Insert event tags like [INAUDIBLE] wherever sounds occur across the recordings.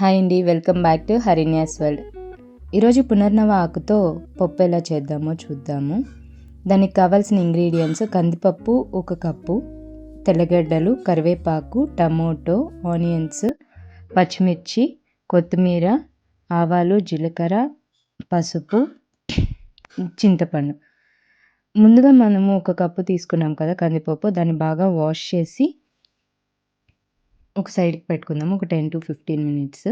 Hi అండి welcome back to Harinya's world. ఈరోజు పునర్నవ ఆకుతో పప్పు ఎలా చేద్దామో చూద్దాము. దానికి కావాల్సిన ఇంగ్రీడియంట్స్ కందిపప్పు ఒక కప్పు తెల్లగడ్డలు కరివేపాకు టమోటో ఆనియన్స్ పచ్చిమిర్చి కొత్తిమీర ఆవాలు జీలకర్ర పసుపు చింతపండు. ముందుగా మనము ఒక కప్పు తీసుకున్నాం కదా కందిపప్పు దాన్ని బాగా వాష్ చేసి ఒక సైడ్కి పెట్టుకుందాం ఒక టెన్ టు ఫిఫ్టీన్ మినిట్స్.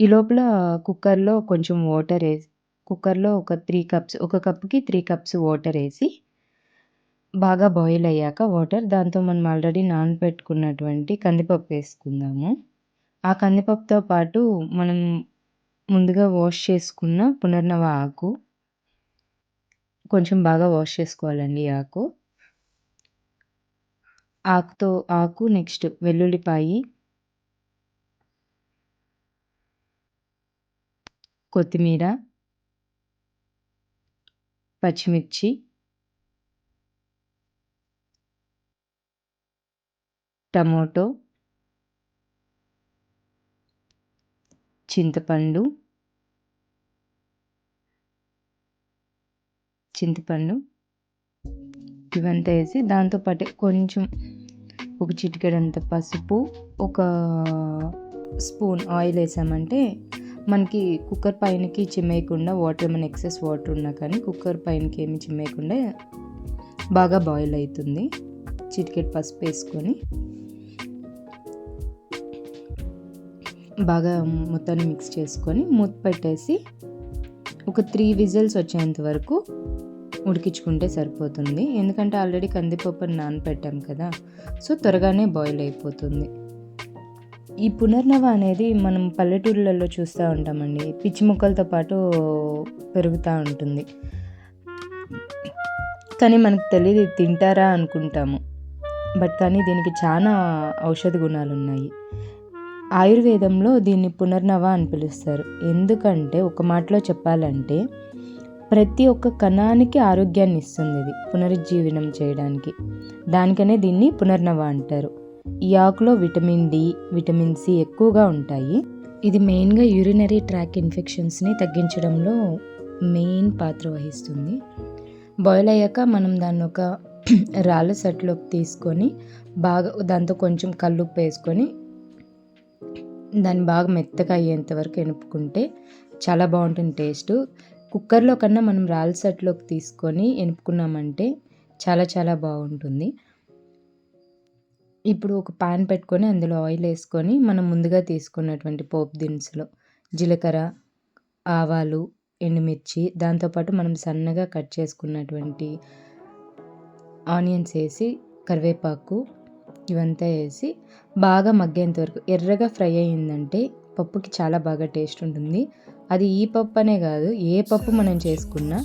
ఈ లోపల కుక్కర్లో కొంచెం వాటర్ వేసి కుక్కర్లో ఒక త్రీ కప్స్ ఒక కప్కి త్రీ కప్స్ వాటర్ వేసి బాగా బాయిల్ అయ్యాక వాటర్ దాంతో మనం ఆల్రెడీ నానబెట్టుకున్నటువంటి కందిపప్పు వేసుకుందాము. ఆ కందిపప్పుతో పాటు మనం ముందుగా వాష్ చేసుకున్న పునర్నవ ఆకు కొంచెం బాగా వాష్ చేసుకోవాలండి ఆకు. ఆకుతో ఆకు నెక్స్ట్ వెల్లుల్లిపాయి కొత్తిమీర పచ్చిమిర్చి టమోటో చింతపండు చింతపండు ఇవంతా వేసి దాంతోపాటు కొంచెం ఒక చిటికెడంత పసుపు ఒక స్పూన్ ఆయిల్ వేసామంటే మనకి కుక్కర్ పైనకి చిమ్మేయకుండా వాటర్ ఏమైనా ఎక్సెస్ వాటర్ ఉన్నా కానీ కుక్కర్ పైనకి ఏమి చిమ్మేయకుండా బాగా బాయిల్ అవుతుంది. చిటికెట్ పసుపు వేసుకొని బాగా మొత్తాన్ని మిక్స్ చేసుకొని మూత పెట్టేసి ఒక త్రీ విజిల్స్ వచ్చేంత వరకు ఉడికించుకుంటే సరిపోతుంది. ఎందుకంటే ఆల్రెడీ కందిపప్పును నానపెట్టాం కదా సో త్వరగానే బాయిల్ అయిపోతుంది. ఈ పునర్నవ అనేది మనం పల్లెటూర్లలో చూస్తూ ఉంటామండి. పిచ్చి మొక్కలతో పాటు పెరుగుతూ ఉంటుంది. కానీ మనకు తెలియదు తింటారా అనుకుంటాము. బట్ కానీ దీనికి చాలా ఔషధ గుణాలు ఉన్నాయి ఆయుర్వేదంలో దీన్ని పునర్నవ అని పిలుస్తారు. ఎందుకంటే ఒక మాటలో చెప్పాలంటే ప్రతి ఒక్క కణానికి ఆరోగ్యాన్ని ఇస్తుంది ఇది పునరుజ్జీవనం చేయడానికి. దానికనే దీన్ని పునర్నవ అంటారు. ఈ ఆకులో విటమిన్ డి విటమిన్ సి ఎక్కువగా ఉంటాయి. ఇది మెయిన్గా యూరినరీ ట్రాక్ ఇన్ఫెక్షన్స్ని తగ్గించడంలో మెయిన్ పాత్ర వహిస్తుంది. బాయిల్ అయ్యాక మనం దాన్ని ఒక [CLEARS THROAT] రాళ్ళ సెట్లోకి తీసుకొని బాగా దాంతో కొంచెం కల్లుప్పు వేసుకొని దాన్ని బాగా మెత్తగా అయ్యేంత వరకు ఎనుపుకుంటే చాలా బాగుంటుంది టేస్ట్. కుక్కర్లో కన్నా మనం రాల్ సెట్లోకి తీసుకొని ఎనుపుకున్నామంటే చాలా చాలా బాగుంటుంది. ఇప్పుడు ఒక పాన్ పెట్టుకొని అందులో ఆయిల్ వేసుకొని మనం ముందుగా తీసుకున్నటువంటి పోపు దినుసులు జీలకర్ర ఆవాలు ఎండుమిర్చి దాంతోపాటు మనం సన్నగా కట్ చేసుకున్నటువంటి ఆనియన్స్ వేసి కరివేపాకు ఇవంతా వేసి బాగా మగ్గేంత వరకు ఎర్రగా ఫ్రై అయ్యిందంటే పప్పుకి చాలా బాగా టేస్ట్ ఉంటుంది. అది ఈ పప్పు అనే కాదు ఏ పప్పు మనం చేసుకున్నా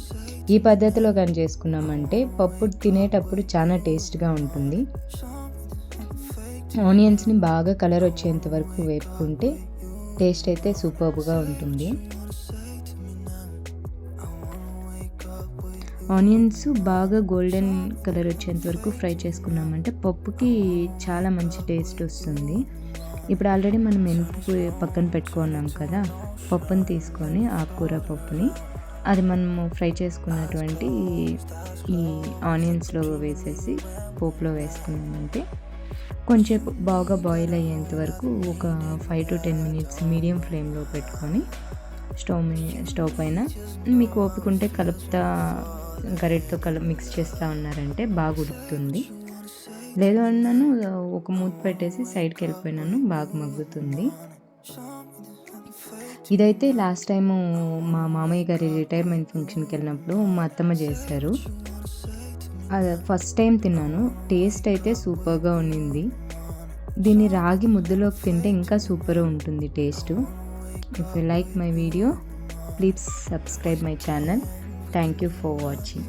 ఈ పద్ధతిలో కానీ చేసుకున్నామంటే పప్పు తినేటప్పుడు చాలా టేస్ట్గా ఉంటుంది. ఆనియన్స్ని బాగా కలర్ వచ్చేంత వరకు వేపుకుంటే టేస్ట్ అయితే సూపర్గా ఉంటుంది. ఆనియన్స్ బాగా గోల్డెన్ కలర్ వచ్చేంత వరకు ఫ్రై చేసుకున్నామంటే పప్పుకి చాలా మంచి టేస్ట్ వస్తుంది. ఇప్పుడు ఆల్రెడీ మనం మెంతి పక్కన పెట్టుకున్నాం కదా పప్పుని తీసుకొని ఆకుకూర పప్పుని. అది మనము ఫ్రై చేసుకున్నటువంటి ఈ ఆనియన్స్లో వేసేసి పోపులో వేసుకున్నామంటే కొంచెం బాగా బాయిల్ అయ్యేంత వరకు ఒక five to ten minutes medium ఫ్లేమ్లో పెట్టుకొని స్టవ్ స్టవ్ పైన. మీకు ఓపిక ఉంటే కలుపుతా గరిటతో కలు మిక్స్ చేస్తూ ఉన్నారంటే బాగా ఉడుకుతుంది. లేదు అన్నాను ఒక మూత పెట్టేసి సైడ్కి వెళ్ళిపోయినాను బాగా మగ్గుతుంది. ఇదైతే లాస్ట్ టైము మా మామయ్య గారి రిటైర్మెంట్ ఫంక్షన్కి వెళ్ళినప్పుడు మా అత్తమ్మ చేశారు. అది ఫస్ట్ టైం తిన్నాను. టేస్ట్ అయితే సూపర్గా ఉండింది. దీన్ని రాగి ముద్దలోకి తింటే ఇంకా సూపర్ ఉంటుంది taste. If you like my video please subscribe my channel thank you for watching